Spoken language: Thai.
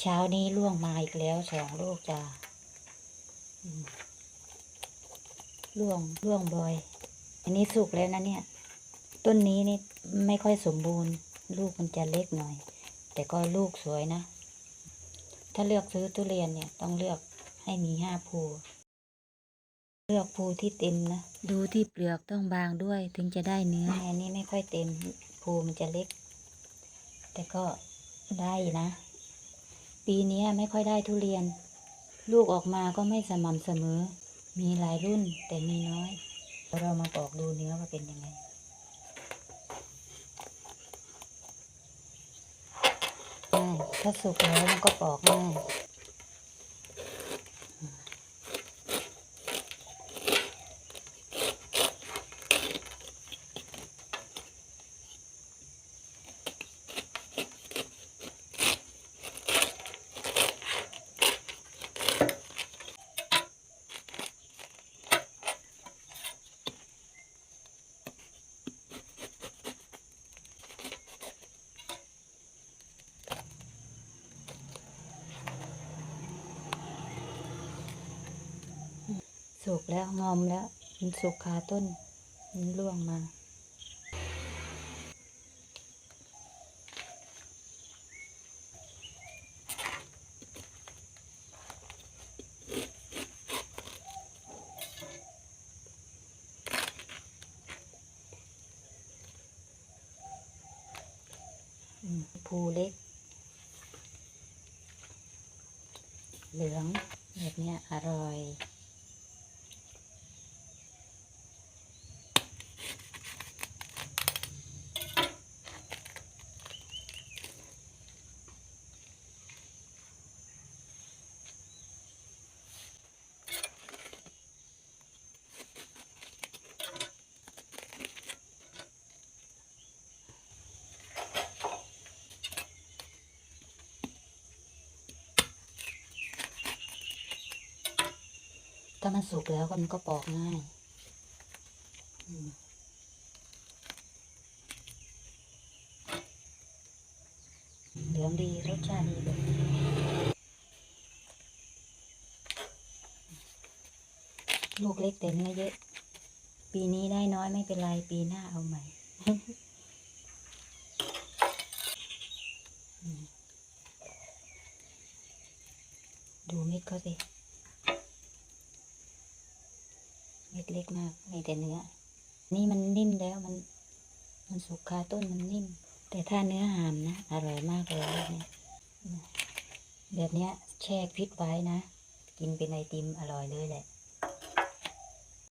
เช้านี้ล่วงมาอีกแล้วสองลูกจ้าอืมล่วงล่วงบ่อย อันนี้สุกแล้วนะเนี่ย ต้นนี้นี่ไม่ค่อยสมบูรณ์ ลูกมันจะเล็กหน่อย แต่ก็ลูกสวยนะ ถ้าเลือกซื้อทุเรียนเนี่ยต้องเลือกให้มีห้าภูเลือกภูที่เต็มนะ ดูที่เปลือกต้องบางด้วยถึงจะได้เนื้ออันนี้ไม่ค่อยเต็มภูมันจะเล็ก แต่ก็ได้อยู่นะ ปีนี้ไม่ค่อยได้ทุเรียน ลูกออกมาก็ไม่สม่ำเสมอ มีหลายรุ่นแต่มีน้อย เรามาปอกดูเนื้อว่าเป็นยังไงง่ายถ้าสุกแล้วมันก็ปอกง่าย สุกแล้วงอมแล้ว มันสุกคาต้น มันร่วงมาอืมภูเล็ก เหลืองแบบเนี้ยอร่อย ถ้ามันสุกแล้วก็มันก็ปอกง่ายเหลืองดีรสชาติดีเลยลูกเล็กแต่เนื้อเยอะ ปีนี้ได้น้อยไม่เป็นไร ปีหน้าเอาใหม่ดูม็ดเขาสิ เล็กมากมีแต่เนื้อ นี่มันนิ่มแล้วมัน มันสุกคาต้นมันนิ่ม แต่ถ้าเนื้อหามนะ อร่อยมากเลยเนี่ยแบบเนี้ยแช่พริกไว้นะ กินเป็นไอติมอร่อยเลยแหละ